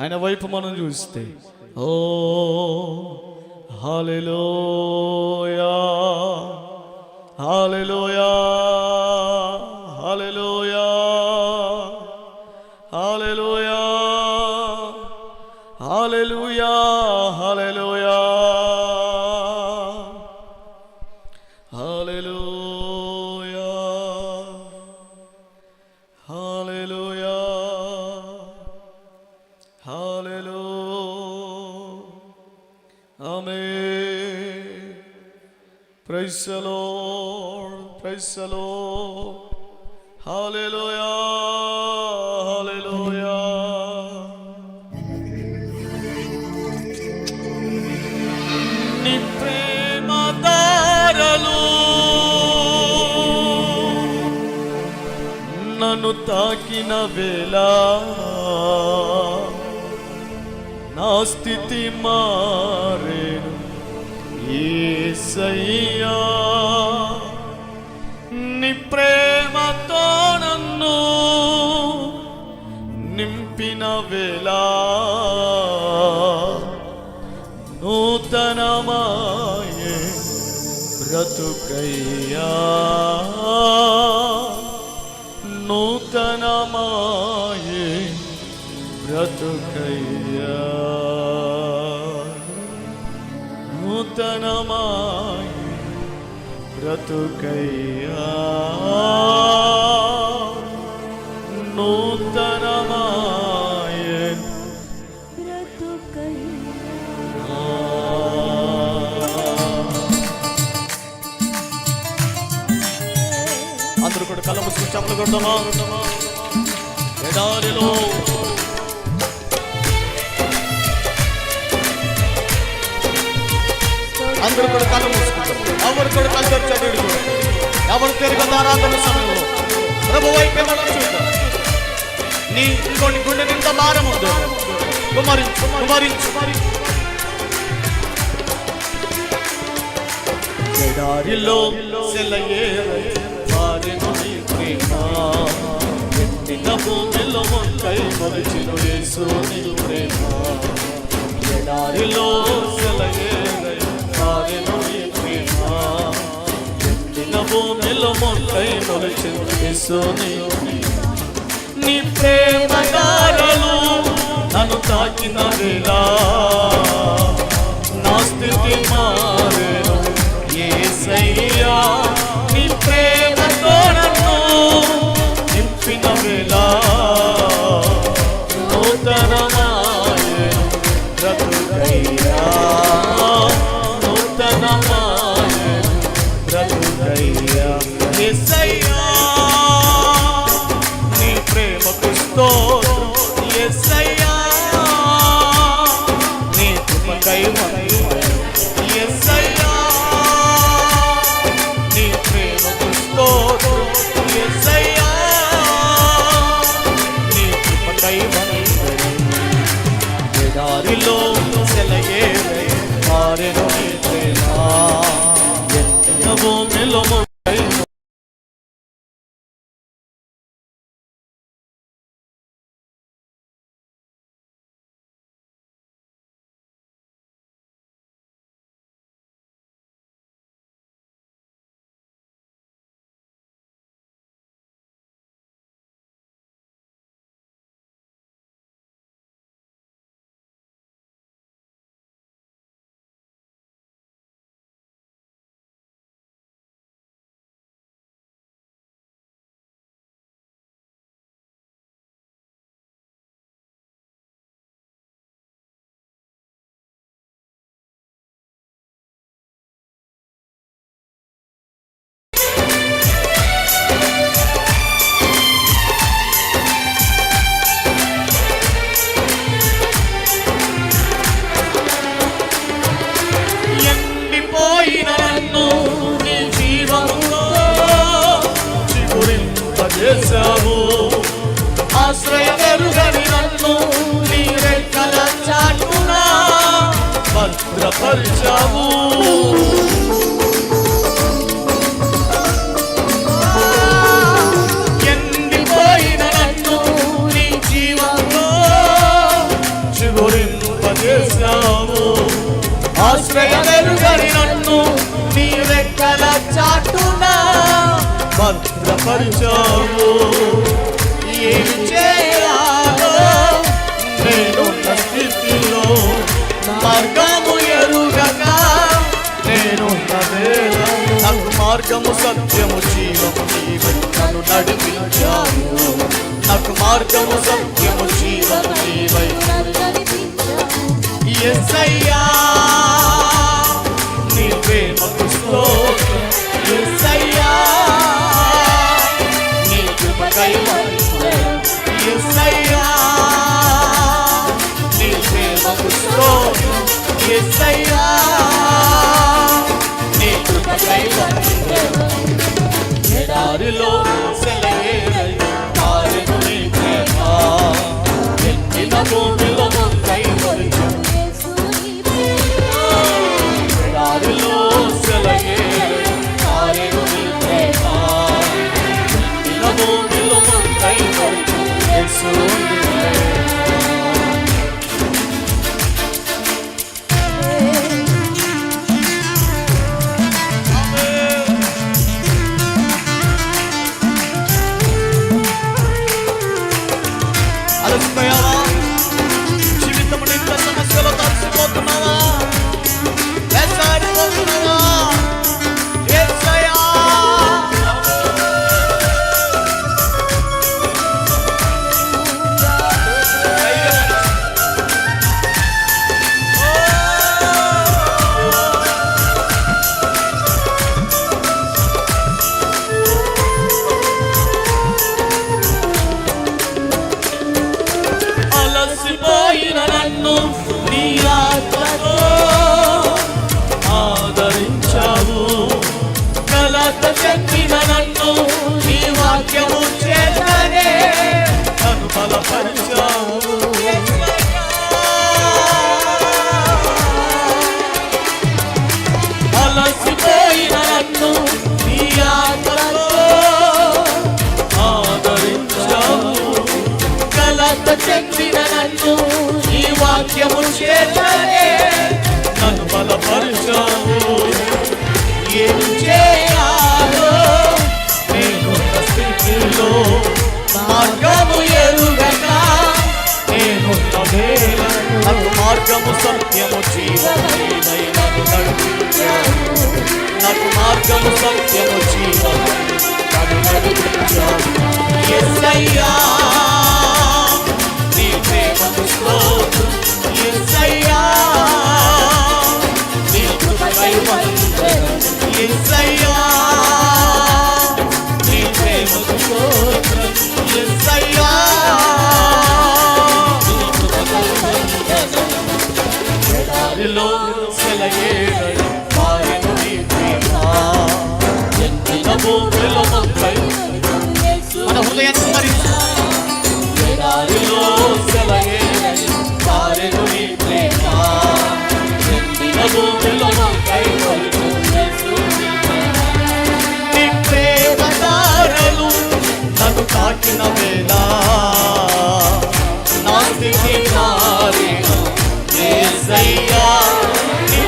ఆయన వైపు మనం చూస్తే. ఓ హాలెలోయా హాలెలోయా హాలెలోయా ప్రైసలో హాలెలుయా హాలెలుయా నీ ప్రేమ దారలు నన్ను తాకిన వేళ నా స్థితి మారేను ఏ సయ్యా ప్రేమతో నన్ను నింపిన వేళ నూతనమాయే బ్రతుకయ్యా. నూతనమాయే బ్రతుకయ్యా. నూతనమా బ్రతుకయ్యా. నూతనమాయ. అందరూ కూడా కళ్ళ ముసుగు చెప్పలు కొడదామా? ఎడారిలో అందరూ కూడా కళ్ళ మూసుకుంటారు. ఎవరు కూడా కళ్ళు తెరిచాడు ఎవరు తిరగదు ఆరాధన సమయంలో ప్రభు వైపే మనం చూద్దాం. నీ ఇంకోటి గుండె నింత భారం ఉందో కుమరించు కుమరించు. ఎడారిలో సెలయేరై పారెను నీ ప్రేమ. ఎత్తిన భూమిలో మొక్కై మొలిచిన యేసు నీ ప్రేమ. ఎడారిలో మొక్కై నీ ప్రేమ దారలు నన్ను తాకిన వేలా నా స్థితి మారేను. యేసయ్యా నీ ప్రేమ తోడను నింపిన వేళ నూతనమాయను ప్రేమకు ఆశ్రయమెరుగని నన్ను నీ రెక్కల చాటున భద్రపరిచావు. ఏమి చేయాలో నేను స్థితిలో మార్గము ఎరుగగా నేను వేళ నాకు మార్గము సత్యము జీవము నీవే నన్ను నడిపించావు. నాకు మార్గము సత్యము జీవము నీవై. ఎస్సయ్యా నీ ప్రేమకు స్తోత్రం. ఎస్సయ్యా నీ కృపకై ఎస్సయ్యా వాక్యము చేతనే నన్ను బలపరచావు ఏం చేయాలో నేను స్థితిలో మార్గము ఎరుగక నేను వేళ నాకు మార్గము సత్యము జీవమై నన్ను నడిపించావు నాకు మార్గము సత్యము జీవమై నన్ను నడిపించావు యేసయ్యా నీ ప్రేమకు స్తోత్ర నన్ను తాకిన వేళ నా స్థితి మారిన యేసయ్యా నీ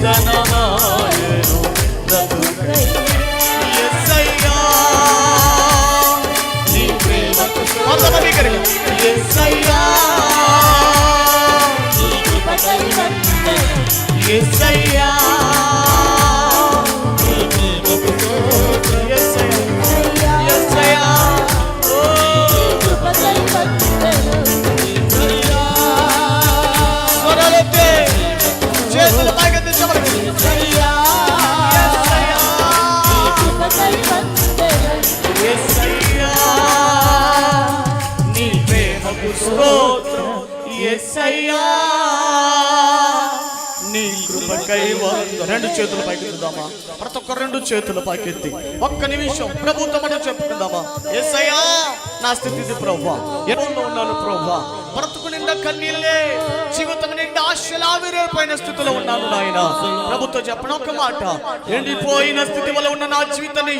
నూతనమాయెను రెండు చేతులు పైకెత్తుదామా? ప్రతి ఒక్క రెండు చేతులు పైకెత్తి ఒక్క నిమిషం ప్రభుత్వం చెప్పుకుందామా? ఎస్ఐయా నా స్థితి ప్రభా ఎన్నో ఉన్నాను ప్రభా బ్రతుకు నిండా కన్నీళ్ళే జీవితం నిండా ఆశలావిరైపోయిన స్థితిలో ఉన్నాను నాయన. ప్రభుత్వం చెప్పడం ఒక మాట ఎండిపోయిన స్థితి వల్ల ఉన్న నా జీవితాన్ని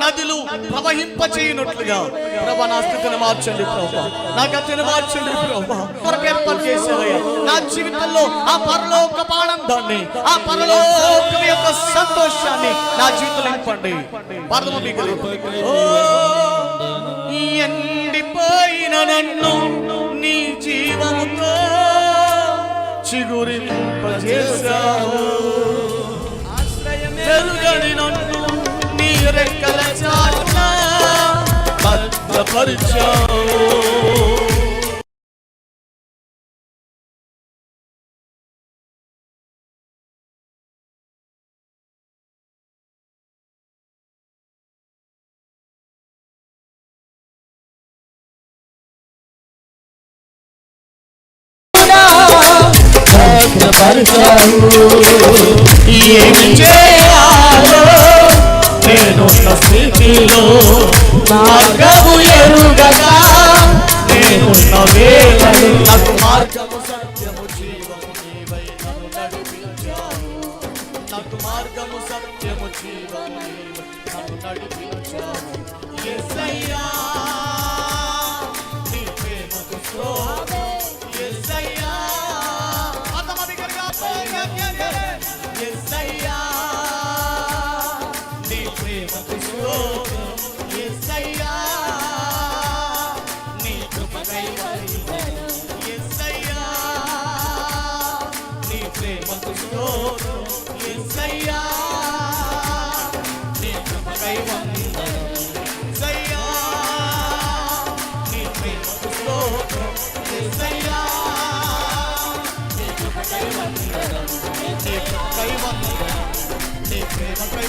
నదులు ప్రవహింపచేయనట్లుగా. ప్రభా నా స్థితిని మార్చండి ప్రభా. నా గతిని మార్చండి ప్రభా. కొరకు నా జీవితంలో ఆ పరలోక ఆనందాన్ని ఆ పరలోక యొక్క సంతోషాన్ని నా జీవితంలో నింపండి. పరలోకం ఎండిపోయిన నన్ను నీ జీవముతో చిగురింపజేశావు. ਪਰਚਾਓ ఉన్న వేళలు నాకు మార్గము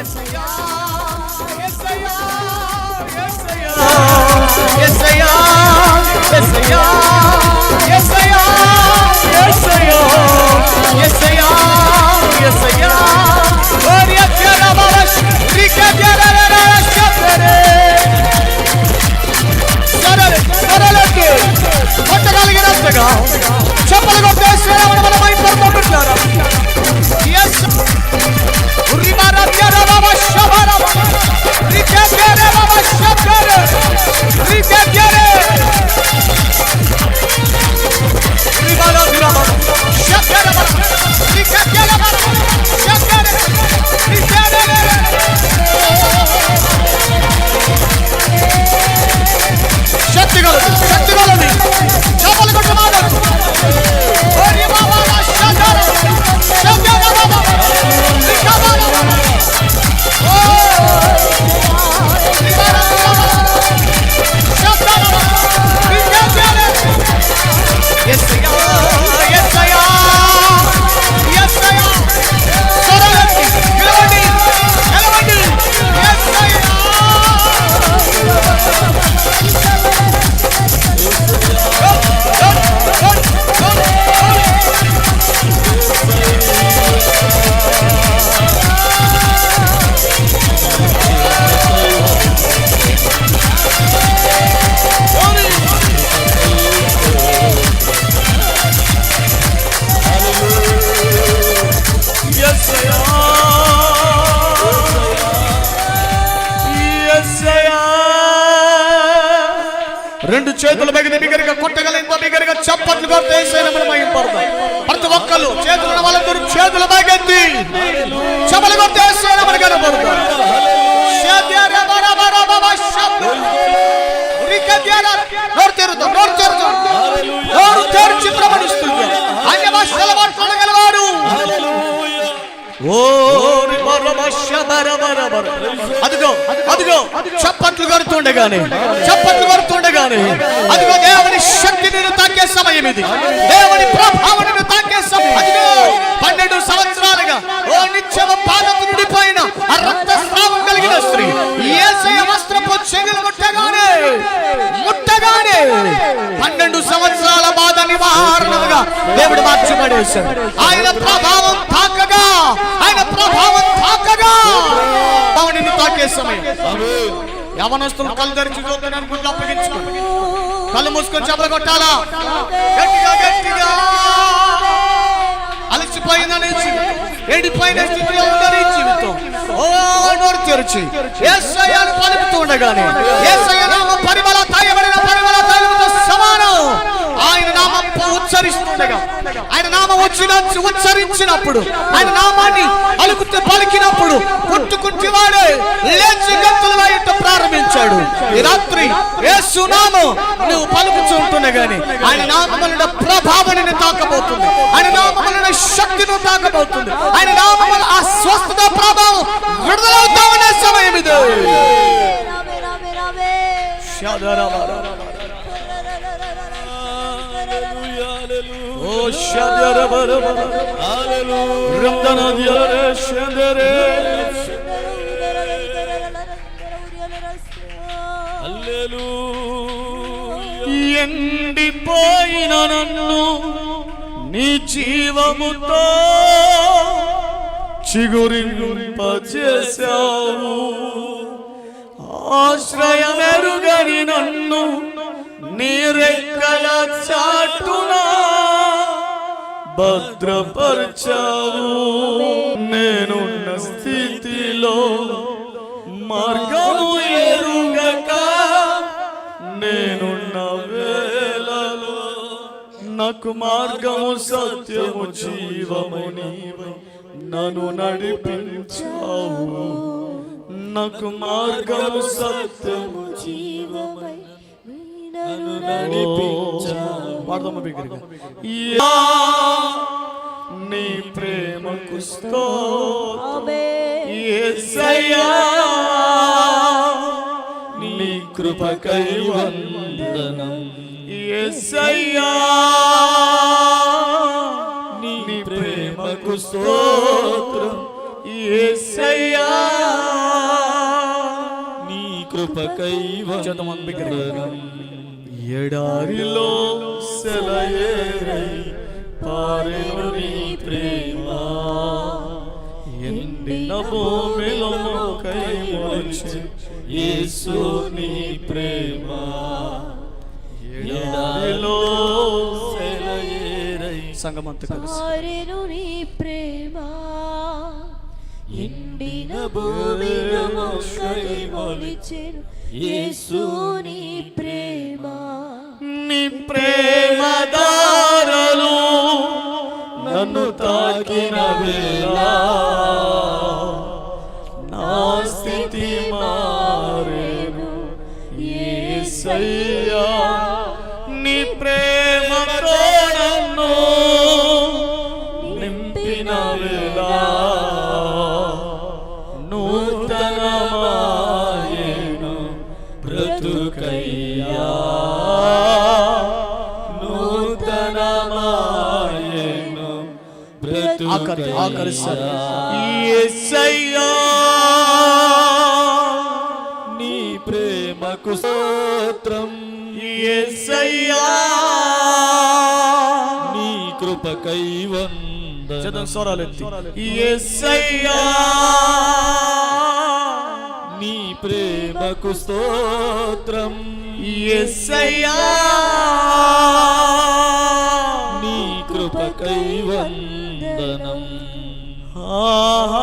Yes, I రెండు చేతుల మీద బిగ్గరగా కొట్టగలిగిన బిగరిగా చప్పట్లు కొడితే మహింపడతాం ప్రతి ఒక్కరు చేతుల వాళ్ళందరూ చేతుల బాగెత్తి చెప్పలు కొడితే కనబడతాం నోరు తెరుతాం నోరు తెరుతాం. నోరు తెరిచి ప్రమణిస్తుంది అన్య భాషల మాట్లాడగలవాడు ఓ అదిగో అదిగో చప్పట్లు కొడుతుండగానే చప్పట్లు కొడుతుండగానే అదిగో దేవుని శక్తి నేను తాకే సమయం ఇది. దేవుని ప్రభావం తాకే సమయం. అదిగో పన్నెండు సంవత్సరాలుగా ఓ నిత్యము పాదము నుండిపోయిన ఆ రక్తస్రావం కలిగిన స్త్రీ ఏసయ వస్త్రపు చెగులు ముట్టగానే ముట్టగానే పన్నెండు సంవత్సరాల బాధ నివారణగా దేవుడు మార్చిపడేశాడు ఆయన ప్రభావం తాకే సమయం. యవనస్తులు కళ్ళు ధరించి చూద్దాను గుడ్లు అప్పగించుకోండి కళ్ళు మూసుకొని చెబలగొట్టాలా గట్టిగా గట్టిగా. అలసిపోయిన నుంచి ఎండిపోయిన స్థితిలో ఉందని జీవితం. ఓ నోరు తెరిచి. యేసయ్యను పలుకుతూ ఉండగానే యేసయ్య ఉచ్చరిస్తుండగా. ఆయన నామం వచ్చిన ఉచ్చరించినప్పుడు ఆయన నామాన్ని అలుకుతూ పలికినప్పుడు పుట్టుకుంటివాడే లేచి గంతులు వేయటం ప్రారంభించాడు. ఈ రాత్రి నామం నువ్వు పలుకుతుంటుండగానే ఆయన నామముల ప్రభావం నిన్ను తాకబోతుంది. ఆయన నామముల శక్తిని తాకబోతుంది. ఆయన నామముల ఆ స్వస్థత ప్రభావం విడుదలవుతామనే సమయం ఇది. ఓ షదరబరబర రందనదియరే షదరే ఎండిపోయిన నన్ను నీ జీవముతో చిగురింపచేశావు ఆశ్రయమెరుగని నన్ను నీ రెక్కల చాటున భద్రపరచావు. నేనున్న స్థితిలో మార్గము ఎరుగక నేనున్న వేళలో నాకు మార్గము సత్యము జీవము నీవై. నన్ను నడిపించావు. నాకు మార్గము సత్యము జీవమై నన్ను నడిపించావు. పాడదామా నీ ప్రేమకు నీ కృపకై వందనం. యేసయ్యా నీ ప్రేమకు స్తోత్రం. యేసయ్యా నీ కృపకై. వందనం. ఎడారిలో సెలయేరై పారెను నీ ప్రేమ ఎండిన భూమిలో కై వచ్చి యేసు నీ ప్రేమ ఎడారిలో సెలయేరై సంగమంత కలిసి మారెను నీ ప్రేమ ఎండిన భూమిలో కై మొలిచెను యేసు నీ ప్రేమ. నీ ప్రేమ దారలు నన్ను తాకిన వేళ నా స్థితి మారేను. యేసయ్యా నీ ప్రేమతో నన్ను నింపిన వేళ నూతనమాయేను. బ్రతుకయ్యా. ఆఖరి ఆఖరి సరి. యేసయ్యా నీ ప్రేమకు స్తోత్రం. యేసయ్యా నీ కృపకై చదవం వందనం స్వరాలెత్తి యేసయ్యా నీ ప్రేమకు స్తోత్రం. యేసయ్యా నీ కృపకై వందనం വന്ദനം ആ